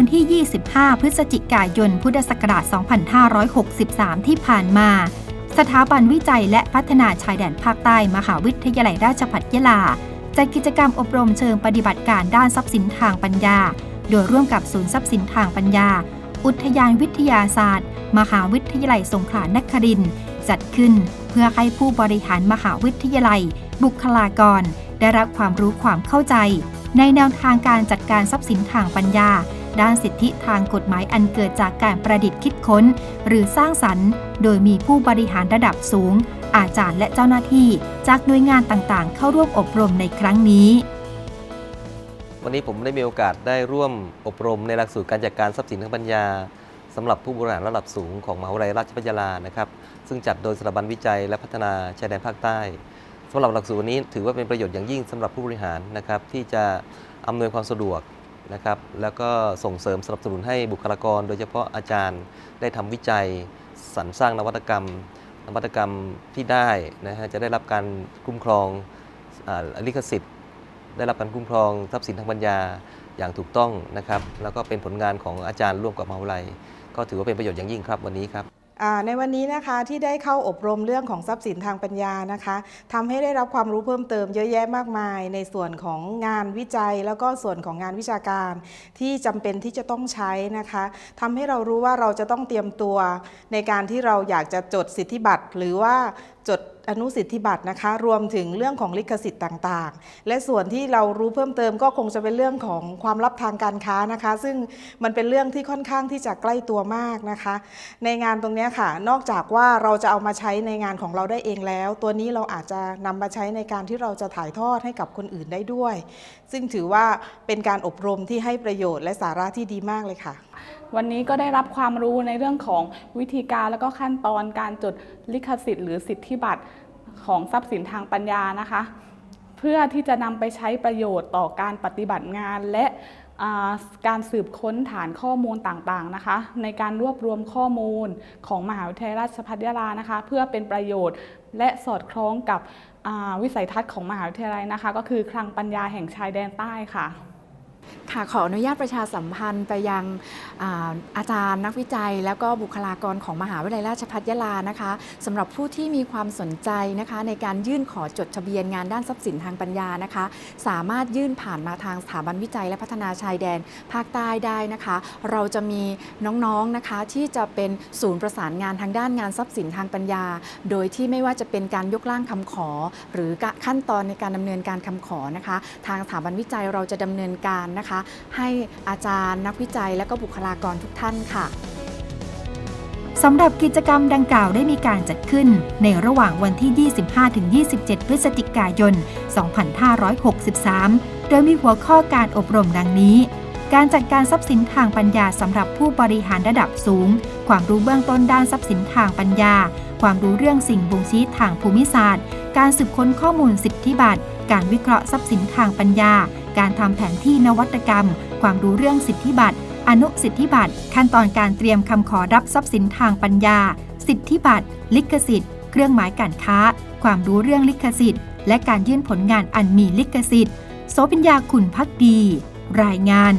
ันที่ 25 พฤศจิกายน พุทธศักราช 2563 ที่ผ่านมา สถาบันวิจัยและพัฒนาชายแดนภาคใต้ มหาวิทยาลัยราชภัฏยะลา จัดกิจกรรมอบรมเชิงปฏิบัติการด้านทรัพย์สินทางปัญญา โดยร่วมกับศูนย์ทรัพย์สินทางปัญญา อุทยานวิทยาศาสตร์ มหาวิทยาลัยสงขลานครินทร์จัดขึ้นเพื่อให้ผู้บริหารมหาวิทยาลัย บุคลากร ได้รับความรู้ความเข้าใจ ในแนวทางการจัดการทรัพย์สินทางปัญญา ด้านสิทธิทางกฎหมายอันเกิดจากการประดิษฐ์คิดค้น หรือสร้างสรรค์ โดยมีผู้บริหารระดับสูง อาจารย์และเจ้าหน้าที่ จากหน่วยงานต่างๆ เข้าร่วมอบรมในครั้งนี้ วันนี้ผมได้มีโอกาสได้ร่วมอบรมในหลักสูตรการจัดการทรัพย์สินทางปัญญาสำหรับผู้บริหารระดับสูงของมหาวิทยาลัยราชภัฏยาลานะครับซึ่งจัดโดยสถาบันวิจัยและพัฒนาชายแดนภาคใต้สำหรับหลักสูตรนี้ถือว่าเป็นประโยชน์อย่างยิ่งสำหรับผู้บริหารนะครับที่จะอำนวยความสะดวก นะครับแล้วก็ส่งเสริมสนับสนุนให้บุคลากร โดยเฉพาะอาจารย์ได้ทำวิจัยสรรสร้างนวัตกรรม นวัตกรรมที่ได้นะฮะจะได้รับการคุ้มครองอลิขสิทธิ์ ได้รับการคุ้มครองทรัพย์สินทางปัญญาอย่างถูกต้องนะครับ แล้วก็เป็นผลงานของอาจารย์ร่วมกับมหาวิทยาลัย ก็ถือว่าเป็นประโยชน์อย่างยิ่งครับวันนี้ครับ ในวันนี้นะคะที่ได้เข้าอบรมเรื่องของทรัพย์สินทางปัญญานะคะทำให้ได้รับความรู้เพิ่มเติมเยอะแยะมากมาย ในส่วนของงานวิจัย แล้วก็ส่วนของงานวิชาการ ที่จำเป็นที่จะต้องใช้นะคะทำให้เรารู้ว่าเราจะต้องเตรียมตัว ในการที่เราอยากจะจดสิทธิบัตร หรือว่า จดอนุสิทธิบัตรนะคะ รวมถึงเรื่องของลิขสิทธิ์ต่างๆ และส่วนที่เรารู้เพิ่มเติมก็คงจะเป็นเรื่องของความลับทางการค้านะคะ ซึ่งมันเป็นเรื่องที่ค่อนข้างที่จะใกล้ตัวมากนะคะ ในงานตรงนี้ค่ะ นอกจากว่าเราจะเอามาใช้ในงานของเราได้เองแล้ว ตัวนี้เราอาจจะนำมาใช้ในการที่เราจะถ่ายทอดให้กับคนอื่นได้ด้วย ซึ่งถือว่าเป็นการอบรมที่ให้ประโยชน์และสาระที่ดีมากเลยค่ะ วันนี้ก็ได้รับความรู้ในเรื่องของวิธีการและก็ขั้นตอนการจดลิขสิทธิ์หรือสิทธิบัตรของทรัพย์สินทางปัญญานะคะ เพื่อที่จะนำไปใช้ประโยชน์ต่อการปฏิบัติงานและการสืบค้นฐานข้อมูลต่างๆนะคะ ในการรวบรวมข้อมูลของมหาวิทยาลัยราชภัฏยาลานะคะ เพื่อเป็นประโยชน์และสอดคล้องกับวิสัยทัศน์ของมหาวิทยาลัยนะคะ ก็คือคลังปัญญาแห่งชายแดนใต้ค่ะ ค่ะขออนุญาตประชาสัมพันธ์ไปยังอาอาจารย์นักวิจัย แล้วก็บุคลากรของมหาวิทยาลัยราชภัฏยะลานะคะสำหรับผู้ที่มีความสนใจนะคะในการยื่นขอจดทะเบียนงานด้านทรัพย์สินทางปัญญานะคะ สามารถยื่นผ่านมาทางสถาบันวิจัย และพัฒนาชายแดนภาคใต้ได้นะคะ เราจะมีน้องๆนะคะที่จะเป็นศูนย์ประสานงานทางด้านงานทรัพย์สินทางปัญญา โดยที่ไม่ว่าจะเป็นการยกร่างคำขอ หรือขั้นตอนในการดำเนินการคำขอนะคะ ทางสถาบันวิจัยเราจะดำเนินการนะคะให้อาจารย์นักวิจัยและก็บุคลากรทุกท่านค่ะสำหรับกิจกรรมดังกล่าวได้มีการจัดขึ้น ในระหว่างวันที่ 25-27 พฤศจิกายน 2563 โดยมีหัวข้อการอบรมดังนี้ การจัดการทรัพย์สินทางปัญญาสำหรับผู้บริหารระดับสูง ความรู้เบื้องต้นด้านทรัพย์สินทางปัญญา ความรู้เรื่องสิ่งบ่งชี้ทางภูมิศาสตร์ การสืบค้นข้อมูลสิทธิบัตร การวิเคราะห์ทรัพย์สินทางปัญญา การทำแผนที่นวัตกรรม ความรู้เรื่องสิทธิบัตร อนุสิทธิบัตร ขั้นตอนการเตรียมคำขอรับทรัพย์สินทางปัญญา สิทธิบัตร ลิขสิทธิ์ เครื่องหมายการค้า ความรู้เรื่องลิขสิทธิ์ และการยื่นผลงานอันมีลิขสิทธิ์ โสปิญญาขุนพักดี รายงาน